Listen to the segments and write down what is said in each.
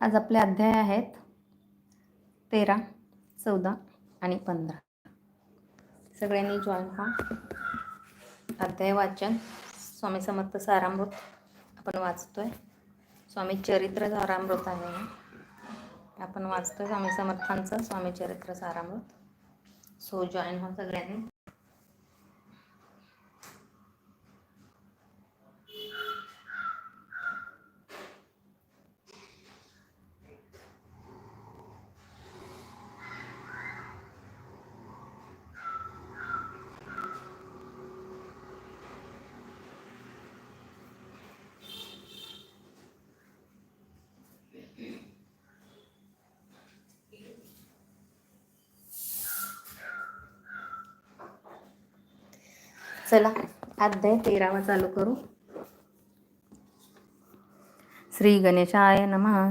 आज आपले अध्याय आहेत तेरा चौदा आणि पंधरा. सगळ्यांनी जॉईन व्हा. अध्याय वाचन. स्वामी समर्थ सारामृत आपण वाचतोय. स्वामी चरित्र सारामृत आहे. आपण वाचतोय स्वामी समर्थांचं. स्वामी चरित्र सारामृत. सो जॉईन व्हा सगळ्यांनी. चला अध्याय तेरावा चालू करू. श्री गणेशाय नमः.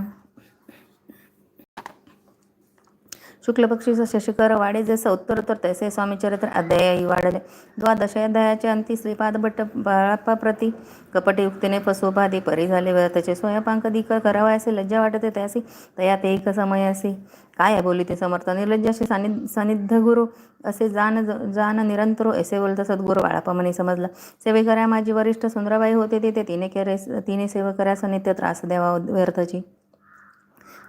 शुक्लपक्षी शशिकर वाडे जसं उत्तर तैसे स्वामी चरित्र अध्यायही वाढले द्वादशाध्यायाचे अंती श्रीपाद भट्ट बाळाप्पा प्रती कपटयुक्तीने फसोबाधी परी झाले व त्याचे स्वयंपांक कधी करावयासे लज्जा वाटते त्यासी तया ते एक समय असे. काय बोली ते समर्थ निर्लज्जाशी सानिध सानिध्य गुरु असे जान जान निरंतर ऐसे बोलता सद्गुरु बाळापमाने म्हणे समजला. सेवेकऱ्या माझी वरिष्ठ सुंदराबाई होते ते तिने केरे तिने सेवकऱ्यास नित्य त्रास द्यावा व्यर्थची.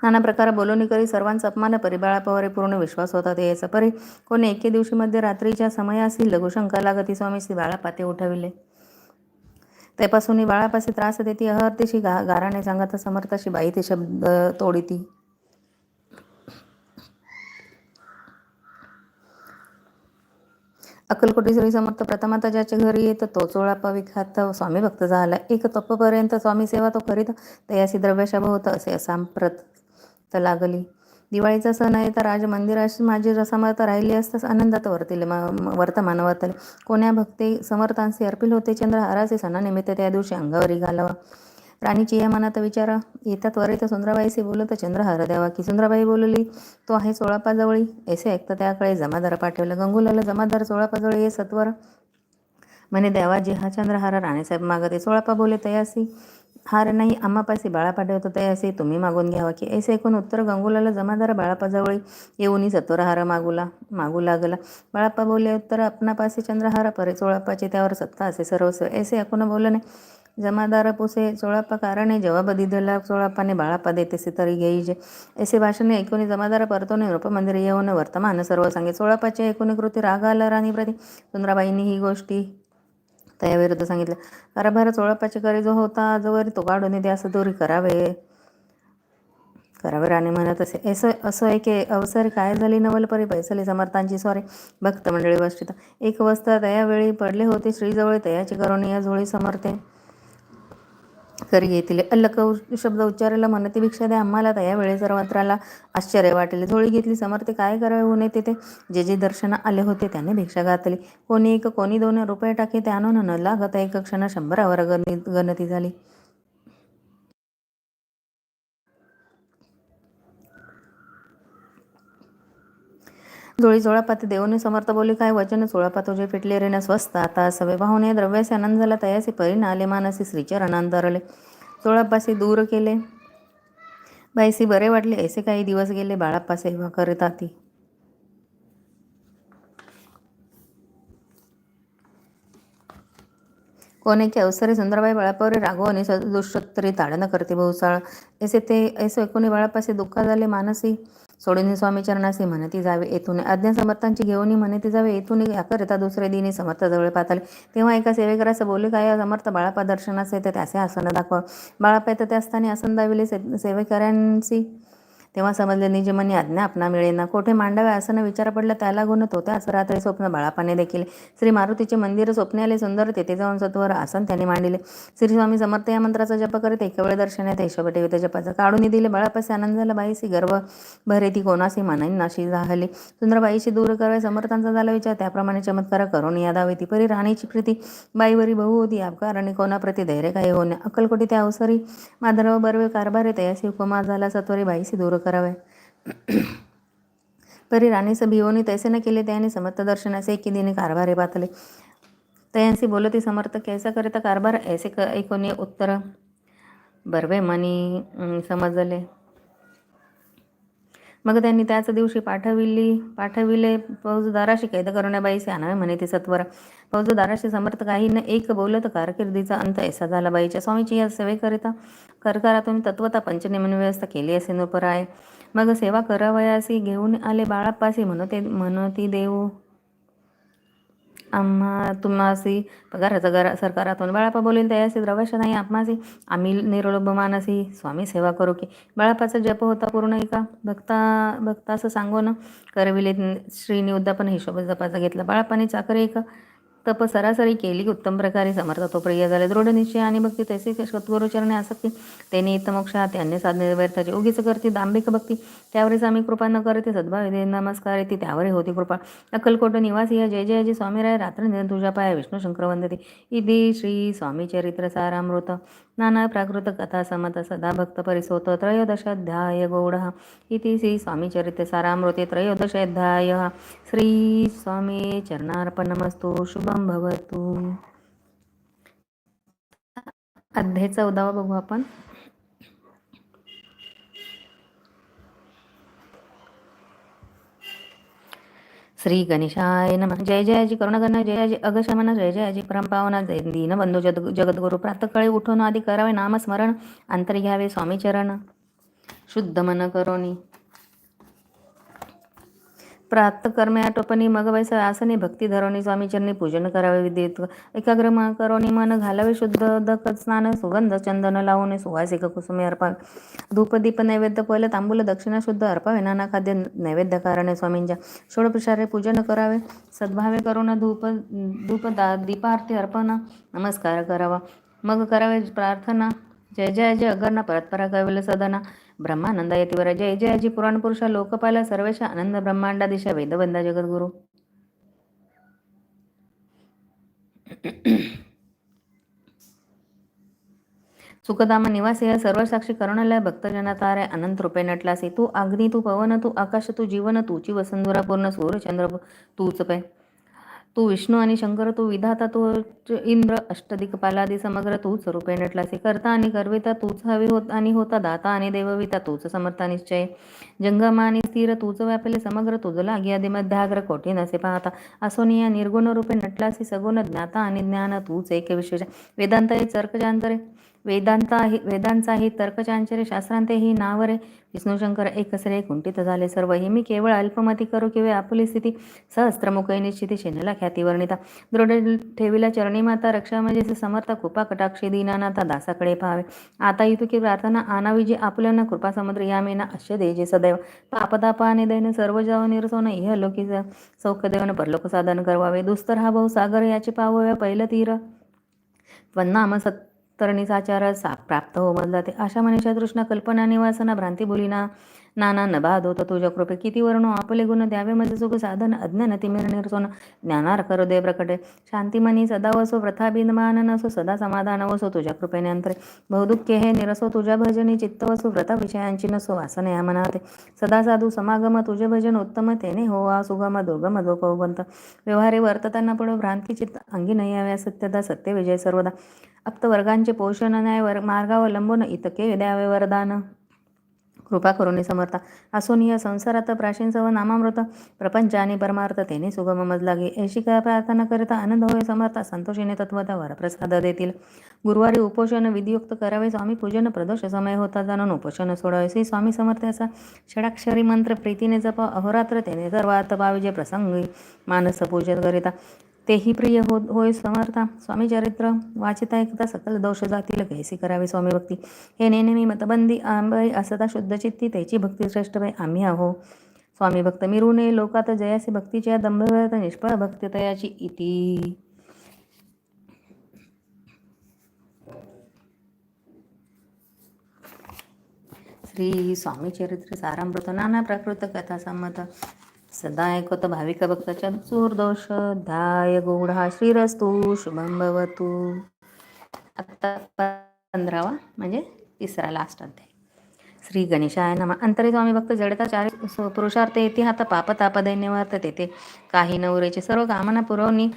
नाना प्रकार बोलवणी करी सर्वांचा अपमान परिबाळापावरी पूर्ण विश्वास होता ते याचा परी. कोणी एके दिवशी मध्ये रात्रीच्या समयासी लघुशंका लागती स्वामी श्री बाळापाते उठविले. त्यापासून बाळापासे त्रास देती अहर्तिशी गा गाराने सांगता समर्थाशी बाई ते शब्द तोडीती. अक्कलकोटी श्री समर्थ प्रथमाता ज्याच्या घरी येत तो चोळापा विख्यात स्वामी भक्त झाला. एक तप्पपर्यंत स्वामी सेवा तो करीत तयासी द्रव्यशाभ होत असे असांप्रत तर लागली. दिवाळीचा सण आहे तर राज मंदिराशी माझी रसामर्थ राहिली असताच आनंदात वर्तिले वर्तमान वर्तले. कोण्या भक्ती समर्थांशी अर्पिल होते चंद्रहाराचे सणानिमित्त त्या दिवशी अंगावरी घालावा. राणीची या मनात विचार. येतात त्वरित सुंदराबाईशी बोलत चंद्रहार द्यावा की सुंदराबाई बोलली तो आहे सोळापाजवळी. ऐसे ऐकता त्याकडे जमादार पाठवलं. गंगुलाला जमादार सोळापाजवळी ये सत्वर. म्हणे देवाजी हा चंद्रहार राणेसाहेब मागते सोळापा बोले तयासी. हार नाही अम्मापाशी बाळा पाठवतो असे तुम्ही मागून घ्यावा की ऐसे ऐकून उत्तर गंगुलाला जमादार बाळापाजवळी येऊनी सत्वरहार मागूला मागू लागला. बाळाप्पा बोलले उत्तर आपणापाशी चंद्रहार परे चोळाप्पाचे त्यावर सत्ता असे सर्वस्व. ऐसे ऐकून बोलणे जमादार पुसे चोळाप्पा कारणे जवाब दिला चोळाप्पाने बाळाप्पा देतेसे तरी घेईजे ऐसे भाषणे ऐकून जमादार परतोने नृपमंदिर येऊन वर्तमान सर्व सांगे. चोळाप्पाचे ऐकून कृती राग आला राणीप्रती सुंदराबाईंनी ही गोष्टी तयाविरुद्ध सांगितलं. कारभार चोळाप्पाचे करी जो होता जोवर तो काढून येते असं दूर करावे. करावे राणे म्हणत असे. असं असं एक अवसर काय झाली? नवलपरी पैसली समर्थांची स्वारे. भक्त मंडळी बसतात एक वस्ता तयावेळी पडले होते श्रीजवळ. तयाची करून या झोळी समर्थे करी घेतले अल्लक शब्द उच्चारायला म्हणते भिक्षा द्या आम्हाला त्या वेळेस सर्वत्राला आश्चर्य वाटले. झोळी घेतली समर्थे काय करावे होणे तिथे जे जे दर्शन आले होते त्याने भिक्षा घातली. कोणी एक कोणी दोन रुपये टाके त्यानं न लागत एक क्षण शंभरावर गणती गणती झाली. जोळी चोळापाती देवने समर्थ बोली काय वचन चोळापा तुझे फिटले रे स्वस्त. आता सवे पाहुणे द्रव्यासे आनंद झाला तयासी परिणा आले मानसी श्रीचरणांतरले चोळापासी दूर केले. बाईसी बरे वाटले ऐसे काही दिवस गेले बाळाप्पा सेवा करता ती कोणेके अवसरे सुंदरबाई बाळापावरे राघव आणि सदृश्य तरी ताडणं करते बहुसाळ. ऐसे ते ऐसे ऐकून बाळापासे दुःख झाले मानसी. सोडून स्वामी चरणासी म्हणती जावे येथून आज्ञा समर्थांची घेऊन म्हणती जावे येथून याकरिता दुसरे दिनी समर्थ जवळ पाताले तेव्हा एका सेवेकरास बोलले काय समर्थ बाळापा दर्शनास येते त्याचे आसन दाखवा. बाळापा येतं त्या स्थानी आसन दाविले से सेवेकऱ्यांची तेव्हा समजले निजमनी आज्ञा आपणा मिळेना. कोठे मांडावे असं विचार पडला त्याला गुणत तो असं रात्री स्वप्न बाळापाने देखील. श्री मारुतीचे मंदिर स्वप्ने आले सुंदर. तेथे जाऊन सत्वर आसन त्यांनी मांडले. श्री स्वामी समर्थ या मंत्राचा जप करीत एक वेळ दर्शनात यशोब ठेवित जपाचं काढून दिले. बाळापासे आनंद झाला. बाईसी गर्व भरे ती कोणासी मानाई नाशी झाली. सुंदरबाईशी दूर करावे समर्थांचा झाला विचार. त्याप्रमाणे चमत्कार करून यादावी ती परी राणीची प्रीती. बाईवरी बहु होती. अपकार कोणाप्रती धैर्य काही होणे अक्कलकोटी त्या अवसरी माधव बर्वे कारभार येते तयासी उपमा झाला. सत्वरी बाईशी दूर करावे. परी राणी भिवोनी तैसे न केले त्याने समर्थ दर्शनाचे एकी दिने कारभार बातले तयांसी बोलती समर्थ कैसा करिता कारभार? ऐसे क ऐकोनी उत्तर. बर्वे मनी समजले. मग त्यांनी त्याच दिवशी पाठविली पाठविले. फौजदाराशी कैद करुण्याबाईसे आणावे म्हणे ते सत्वर. फौजदाराशी समर्थ काही न एक बोलत कारकिर्दीचा अंत ऐसा झाला. बाईच्या स्वामीची या सेवेकरिता करकारातून तत्वता पंचनेमन व्यवस्था केली असे नोपराय. मग सेवा करावयासी घेऊन आले बाळाप्पासी म्हणते म्हणती देऊ. आम्हा तुम्हासी पगाराचा घर सरकारातून बाळापा बोलील तयासी द्रवश नाही आम्हासी. आम्ही निरोलोभ मानसी स्वामी सेवा करू की. बाळापाचा जप होता पूर्ण एका. भक्ता भक्ता असं सांगून करविले श्रीनी उद्दापन हिशोब जपाचा घेतला. बाळापाने चाकर एक. तप सरासरी केली उत्तम प्रकारे समर्थ. तो प्रिय झाले दृढ निश्चय आणि भक्ती. तसे सद्गुरुचरणे आसक्ती. त्याने इतमोक्षा त्यांनी साधने व्यर्थाची उगीच करते दांबिक भक्ती. त्यावरी आम्ही कृपा न करते सद्भाव नमस्कार येते त्यावर होती कृपा. अक्कलकोट निवासी या जय जय जय. स्वामीराय. रात्र निरंतर तुझ्या पाया. विष्णू शंकर वंदते. इति श्री स्वामी चरित्र सारामृत. नाना प्राकृत कथा समत सदा भक्त परिसोत त्रयोदशाध्याय गौडः इति श्री स्वामी चरित्र सारामृते त्रयोदशाध्याय। श्री स्वामी चरणार्पणमस्तु शुभम भवतु। अध्याय चौदावा बघू आपण. श्री गणेशाय नम। जय जयाजी जय जयाजी अगशमन जय जयाजी परमपावना जय दीनबंधू जग जगद्गुरु प्रातकाळी उठून आधी करावे नामस्मरण अंतर घ्यावे स्वामीचरण शुद्ध मन करोनी। प्राप्त कर्मे आटोपणी मग वैस आसने भक्ती धरवणी स्वामीचरणी पूजन करावे विद्युत एकाग्र मन करोनी मन घालावे शुद्ध दक स्नान सुगंध चंदन लावून सुवासिक कुसुमे अर्पावे धूपदीप नैवेद्य पहिलं तांबूल दक्षिणा शुद्ध अर्पावे नाना खाद्य नैवेद्य कारणे स्वामींच्या षोडप्रसारे पूजन करावे सद्भावे करून धूप धूप दा दीपार्थी अर्पण नमस्कार करावा मग करावे प्रार्थना जय जय जय अगर्ना परतपरा कविल सदना ब्रह्मानंद यतीवर जय जय जी पुराण पुरुष लोकपाल सर्वेश आनंद ब्रह्मांडा दिशा वेदवंदा जगद्गुरु. सुखदाम निवासी या सर्व साक्षी करुणालय भक्तजना तारे अनंत रूपे नटलासी तू अग्नी तू पवन तू आकाश तू जीवन तूची वसंधुरा पूर्ण सूर्यचंद्र तूच पै तू विष्णू आणि शंकर तू विधाता तू इंद्र अष्टदिकपालादी समग्र तूच रूपे नटलासी करता आणि करविता तूच हवी होत आणि होता दाता आणि देवविता तूच समर्था निश्चय. जंगमा आणि स्थिर तूच व्यापले समग्र तुझ लागी आधी मध्याग्र कोटी नसे पाहता. असोनिया निर्गुण रूपे नटलासी सगुण ज्ञाता आणि ज्ञान तूच एक विशेष वेदांत चर्कजांतरे वेदांताही वेदांचाही तर्कचांचर्य शास्त्रांतेही नावर विष्णुशंकर एकसरे कुंठित झाले सर्व. हे मी केवळ अल्पमती करू किंवा आपली स्थिती सहस्त्रमुखै निश्चिती शेनला ख्याती वर्णिता. दृढ ठेवीला चरणी माता रक्षा म्हणजे समर्थ कृपा कटाक्षी दीनानाथा दासाकडे पाहावे. आता इतुकी प्रार्थना आणावी जी आपल्याला कृपा समुद्र यामेना अश्य देजे सदैव. पापदापाने दैन सर्व जाव निरसोन इह लोकी सौख्य देवन परलोक साधन करवावे. दुस्तर हा भाऊ सागर याचे पाहावे पहिलं तीर त्वन्नाम सत् तरणीचाचार सा प्राप्त हो मधला ते अशा मनीषा तृष्णा कल्पना निवासना भ्रांती बोलीना नाना नबाद होत तुझ्या कृपे किती वर्णो आपले गुण द्यावे मध्ये सुख साधन अज्ञान तिमिर निर्सोन ज्ञानार कर दे प्रकटे शांतिमनी सदा वसो प्रथा बिनमान नसो सदा समाधान वसो तुझ्या कृपेने अंतरे. बहुदुःखे हे निरसो तुझ्या भजनी चित्त वसो व्रता विषयांची नसो वासने या मनाते सदा साधू समागम तुझे भजन उत्तम तेने हो आ सुगम दुर्गम दोपवंत व्यवहारे वर्तताना पडो भ्रांती चित्त अंगी नाही याव्या सत्यदा सत्य विजय सर्वदा. आप्त वर्गांचे पोषण न्याय वर मार्गावलंबून इतके द्यावे वरदान कृपा करून समर्था. असोनिय संसारात प्राचीन सव नामामृत प्रपंच आणि परमार्थ तेने सुगम मजलागे. ऐशी काय प्रार्थना करिता आनंद होय समर्था संतोषीने तत्वता वरप्रसाद देतील. गुरुवारी उपोषण विधियुक्त करावे स्वामी पूजन प्रदोष समय होता जाणून उपोषण सोडावे. श्री स्वामी समर्थाचा षडाक्षरी मंत्र प्रीतीने जप अहोरात्र तेने सर्वात पाविजे प्रसंगी मानस पूजन करिता. तेही प्रिय हो होय समर्था. स्वामी चरित्र वाचिता एकदा सकल दोष जातील कैसी करावी स्वामी भक्ती. हे नेहमी मतबंदी आंबाई असता शुद्ध चित्ती त्याची भक्ती श्रेष्ठ बाई आम्ही आहो. स्वामी भक्त मिरू नये लोकात जयासी भक्तीच्या दंभवत निष्फळ भक्तितयाची इति श्री स्वामी चरित्र सारामृत नाना प्राकृत कथा संमत. सदा ऐकत भाविक भक्ताच्या चूरदोष ध्याय गोढा श्रीरस्तू शुभम भवतू. आत्ता पंधरावा म्हणजे तिसरा लास्ट अध्याय. श्री गणेशाय नम. अंतरे स्वामी भक्त जडताचार्य पुरुषार्थ येते हात पाप ताप दैन्यवार्थ तेथे काही नवरेचे सर्व कामना पुरवणी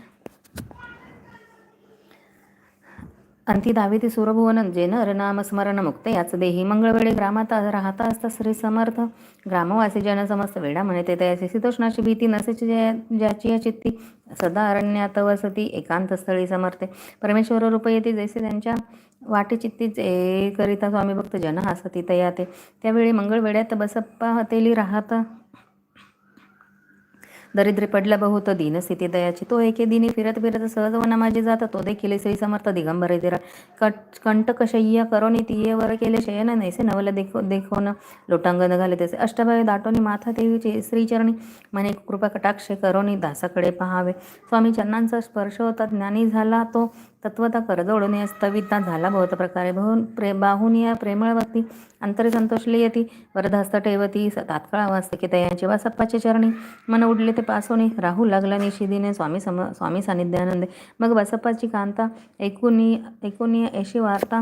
अंती दावे ती सुरभुवन जे नाम मुक्त याच देही मंगळवेळी ग्रामात राहता असता श्री समर्थ. ग्रामवासी जन समस्त वेडा म्हणते तयाचे. शीतोष्णाची भीती नसेची ज्या- ज्याची या चित्ती सदा अरण्यात वसती एकांत स्थळी समर्थे. परमेश्वर रूप येते जैसे त्यांच्या वाटे चित्ती जे करिता स्वामी भक्त जन हसती तया ते त्यावेळी मंगळवेड्यात बसप्पा हतेली राहता दरिद्री पडला बहुत दीनस्थिती दयाची तो एके दिनी फिरत फिरत सहज वना माझे जात तो देखील श्री समर्थ दिगंबर दिरा कट कंटकशय्या करोनी तियेवर केले शयन नैसे नवल देखो देखोन लोटांगण घाले तसे अष्टभावे दाटोनी माथा देवीचे श्रीचरणी. म्हणे कृपा कटाक्ष करोनी दासाकडे पहावे. स्वामी चरणांचा स्पर्श होता ज्ञानी झाला तो. तत्वता करजोडून स्तविता झाला बहुत प्रकारे. बहु प्रे बाहुनिया प्रेमळ भक्ती अंतरी संतोषली येती. वरदहस्त ठेवती तात्काळ वाचते की तयांची वासप्पाचे चरणी. मन उडले ते पासोने. राहू लागला निशिदीने स्वामी सम स्वामी सानिध्यानंदे. मग बसप्पाची कांता. एकुनी एकुनी अशी वार्ता.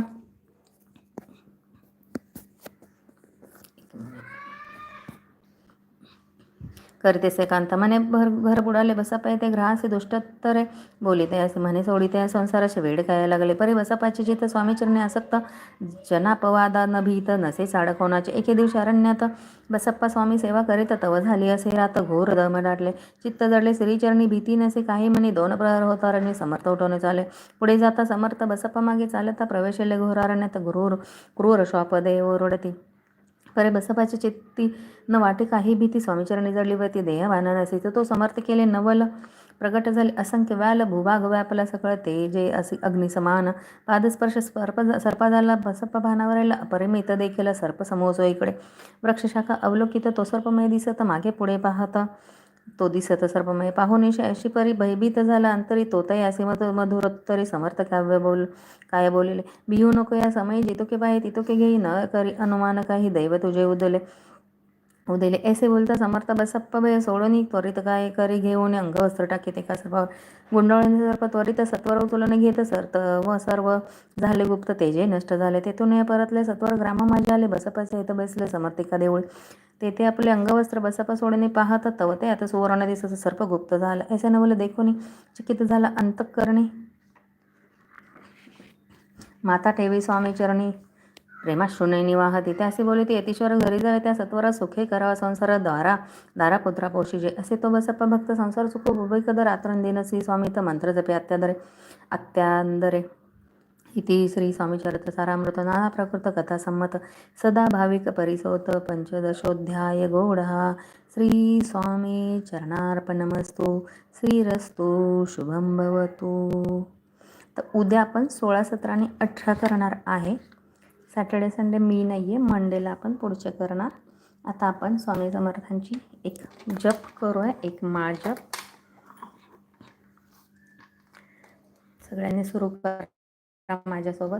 करतेसे कांत. म्हणे भर भर बुडाले बसापाय ते ग्रहासे दुष्टतरे बोलिते. असे म्हणे सोडिते संसाराचे वेड काय लागले. परे बसापाचे जिथे स्वामीचरणे आसक्त जनापवादा न भीत नसे साडक होण्याचे एके दिवशी अरण्यात बसप्पा स्वामी सेवा करीत तव झाली असे. रात घोर दमडाटले चित्त जडले. श्रीचरणी भीती नसे काही म्हणे. दोन प्रहर होता समर्थ उठवणे चाले. पुढे जाता समर्थ बसप्पा मागे चालता प्रवेशले घोर अरण्यात गुरुर क्रूर श्वापदे ओरडती. खरे बसपाची चित्ती न वाटे काही भीती स्वामीचरणी जडली व ती देहभान नसे तर तो समर्थ केले नवल प्रगट झाले असंख्य व्याल भूभाग व्यापला सकळ ते जे असे अग्निसमान पादस्पर्श सर्प सर्पा झाला भानावरायला भानावरेला परिमित देखील सर्प समोसो इकडे. वृक्षशाखा अवलोकित तो सर्पमय दिसत मागे पुढे पाहत तो दिसत सर्पमय पाहुनिशी अशी परी भयभीत झाला. अंतरी तोतय असे मधु मधुर तरी समर्थ काव्य बोल काय बोलिले? बिहू नको या समय जितो के पाहे तितो के घेई. न करी अनुमान काही दैव तुझे उदले. उदिले ऐसे बोलता समर्थ बसप्पा भय सोडून त्वरित काय करी घेऊन अंगवस्त्र टाकी ते का सर्व गुंडाळून सर्प त्वरित सत्वर उचलून घेत सर्त व सर्व झाले गुप्त तेजे नष्ट झाले तेथून या परतले सत्वर ग्राम माझे आले बसपाचे इथं बसले समर्थिका देऊळ. तेथे आपले अंगवस्त्र बसपा सोडणे पाहत तव ते आता सुवर्ण दिसत सर्प गुप्त झाला. ऐसे नवल देखून चकित झाला अंतकरणे. माता ठेवी स्वामी चरणी प्रेमाश्रुने निवाहती त्यासे बोले ती यतीश्वर घरी जावे. त्या सत्वरा सुखे करावा. संसार द्वारा दारा पुत्रा पोषिजे असे तो बसप्पा भक्त संसार सुख उभय रात्रंदिन श्री स्वामी तर मंत्र जपे. अत्यादरे अत्यांदरे. इति श्री स्वामीचरित सारामृत. नाना प्रकृत कथा संमत. सदा भाविक परिसोत पंचदशोध्याय गोढा श्री स्वामी चरणार्पणमस्तु. श्रीरस्तु शुभम भवतु. तर उद्या आपण सोळा सतरा आणि अठरा करणार आहे. सॅटर्डे संडे मी नाही आहे मंडेला आपण पुढचे करणार. आता आपण स्वामी समर्थांची एक जप करूया. एक माळ जप. सगळ्यांनी सुरू करा माझ्यासोबत.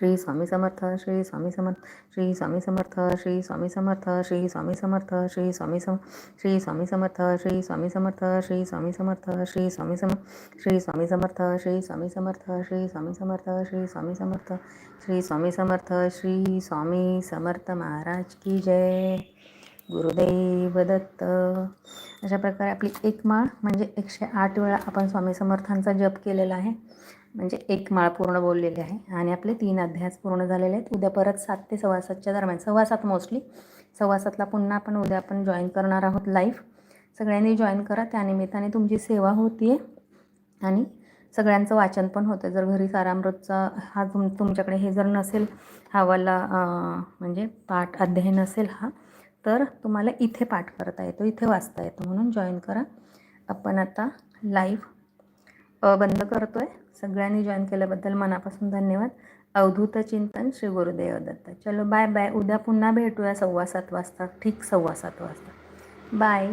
श्री स्वामी समर्थ श्री स्वामी समर्थ श्री स्वामी समर्थ श्री स्वामी समर्थ श्री स्वामी समर्थ श्री स्वामी सम श्री स्वामी समर्थ श्री स्वामी समर्थ श्री स्वामी समर्थ श्री स्वामी सम श्री स्वामी समर्थ श्री स्वामी समर्थ श्री स्वामी समर्थ श्री स्वामी समर्थ श्री स्वामी समर्थ श्री स्वामी समर्थ महाराज की जय गुरुदेव दत्त अशा प्रकारे आपली एक माळ म्हणजे एकशे आठ वेळा आपण स्वामी समर्थांचा जप केलेला आहे म्हणजे एक माळ पूर्ण बोललेली आहे आणि आपले तीन अध्याय पूर्ण झालेले आहेत. उद्या परत सात ते सव्वा सातच्या दरम्यान सव्वा सात मोस्टली सव्वा सातला पुन्हा आपण उद्या आपण जॉईन करणार आहोत लाईव्ह सगळ्यांनी जॉईन करा. त्यानिमित्ताने तुमची सेवा होती आहे आणि सगळ्यांचं वाचन पण होतं. जर घरी सारामृतचा हा तुम तुमच्याकडे हे जर नसेल हवाला म्हणजे पाठ अध्याय नसेल हा तर तुम्हाला इथे पाठ करता येतो इथे वाचता येतो. म्हणून जॉईन करा. आपण आता लाईव्ह बंद करतो आहे सगळ्यांनी जॉईन केल्याबद्दल मनापासून धन्यवाद. अवधूत चिंतन श्री गुरुदेव दत्त. चलो बाय बाय उद्या पुन्हा भेटूया सव्वा सात वाजता. ठीक सव्वा सात वाजता. बाय